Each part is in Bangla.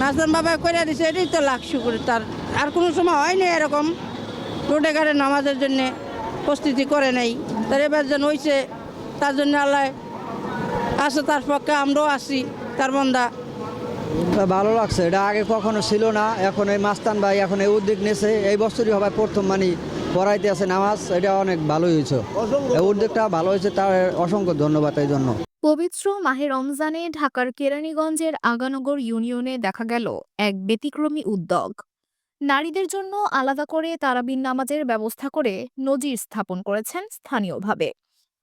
নাস্তান বাবা করে দিছে, এটাই তো লাখ শুকুর, তার আর কোনো সময় হয়নি এরকম। রোডে ঘাটে নামাজের জন্যে প্রস্তুতি করে নেই। তার এবার যেন হয়েছে তার জন্য আল্লাহ আছে তার পক্ষে, আমরাও আছি তার বন্দা। ভালো লাগছে, এটা আগে কখনো ছিল না, এখন এই মাস্তান ভাই এখন এই উদ্যোগ নিয়েছে। এই বছরই হবে প্রথম মানে পড়াইতে আছে নামাজ, এটা অনেক ভালোই হয়েছে। এই উদ্যোগটা ভালো হয়েছে, তার অসংখ্য ধন্যবাদ এই জন্য। পবিত্র মাহে রমজানে ঢাকার কেরানীগঞ্জের আগানগর ইউনিয়নে দেখা গেল এক ব্যতিক্রমী উদ্যোগ। নারীদের জন্য আলাদা করে তারাবিন নামাজের ব্যবস্থা করে নজির স্থাপন করেছেন স্থানীয়ভাবে।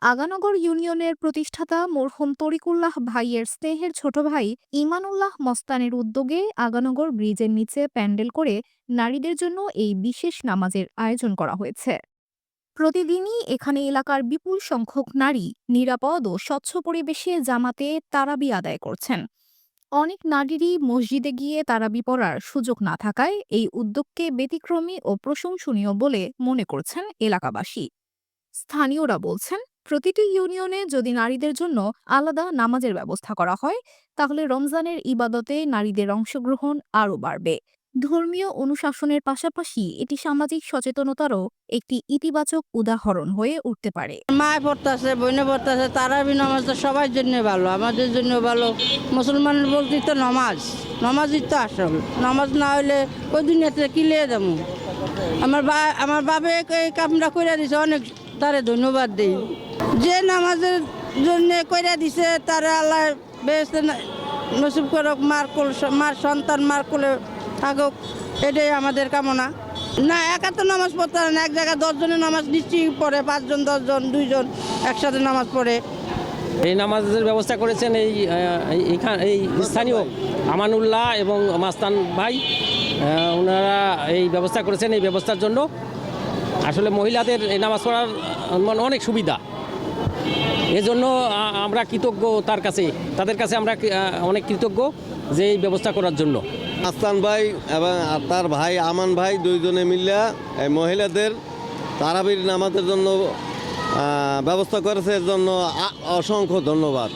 আগানগর ইউনিয়নের প্রতিষ্ঠাতা মরহুম তরিকুল্লাহ ভাইয়ের স্নেহের ছোট ভাই ইমানুল্লাহ মস্তানের উদ্যোগে আগানগর ব্রিজের নিচে প্যান্ডেল করে নারীদের জন্য এই বিশেষ নামাজের আয়োজন করা হয়েছে। প্রতিদিনই এখানে এলাকার বিপুল সংখ্যক নারী নিরাপদ ও স্বচ্ছ পরিবেশে জামাতে তারাবি আদায় করছেন। অনেক নারীরই মসজিদে গিয়ে তারাবি পড়ার সুযোগ না থাকায় এই উদ্যোগকে ব্যতিক্রমী ও প্রশংসনীয় বলে মনে করছেন এলাকাবাসী। স্থানীয়রা বলছেন, প্রতিটি ইউনিয়নে যদি নারীদের জন্য আলাদা নামাজের ব্যবস্থা করা হয়, তাহলে রমজানের ইবাদতে নারীদের অংশগ্রহণ আরও বাড়বে। ধর্মীয় অনুশাসনের পাশাপাশি এটি সামাজিক সচেতনতারও একটি ইতিবাচক উদাহরণ হয়ে উঠতে পারে। মায় পড়তেছে বইনে পড়তেছে তারা বি নামাজ তো সবার জন্য ভালো, আমাদের জন্য ভালো। মুসলমানের বলতে তো নামাজ, নামাজই তো আসল। নামাজ না হলে ওই দুনিয়াতে কিলে দেবো আমার বা, আমার বাবে এই কামটা করে দিছে, অনেক তারে ধন্যবাদ দিই। যে নামাজের জন্য করে দিছে, তারে আল্লাহ বেশ নসিব করক, মার কোল মার সন্তান মার কোলে থাকুক এটাই আমাদের কামনা। না একা তো নামাজ পড়তে হয় না এক জায়গায় দশজনের নামাজ নিশ্চয়ই পড়ে পাঁচজন দশজন দুইজন একসাথে নামাজ পড়ে। এই নামাজের ব্যবস্থা করেছেন এই আহ, এই- স্থানীয় আমানুল্লাহ এবং মাস্তান ভাই ওনারা এই ব্যবস্থা করেছেন এই ব্যবস্থার জন্য। আসলে মহিলাদের এই নামাজ পড়ার মানে অনেক সুবিধা। এজন্য আমরা কৃতজ্ঞ তার কাছে তাদের কাছে আমরা অনেক কৃতজ্ঞ যে এই ব্যবস্থা করার জন্য। আস্তান ভাই এবং তার ভাই আমান ভাই দুইজনে মিলিয়া এই মহিলাদের তারাবির নামাজের জন্য ব্যবস্থা করেছে। এর জন্য অসংখ্য ধন্যবাদ।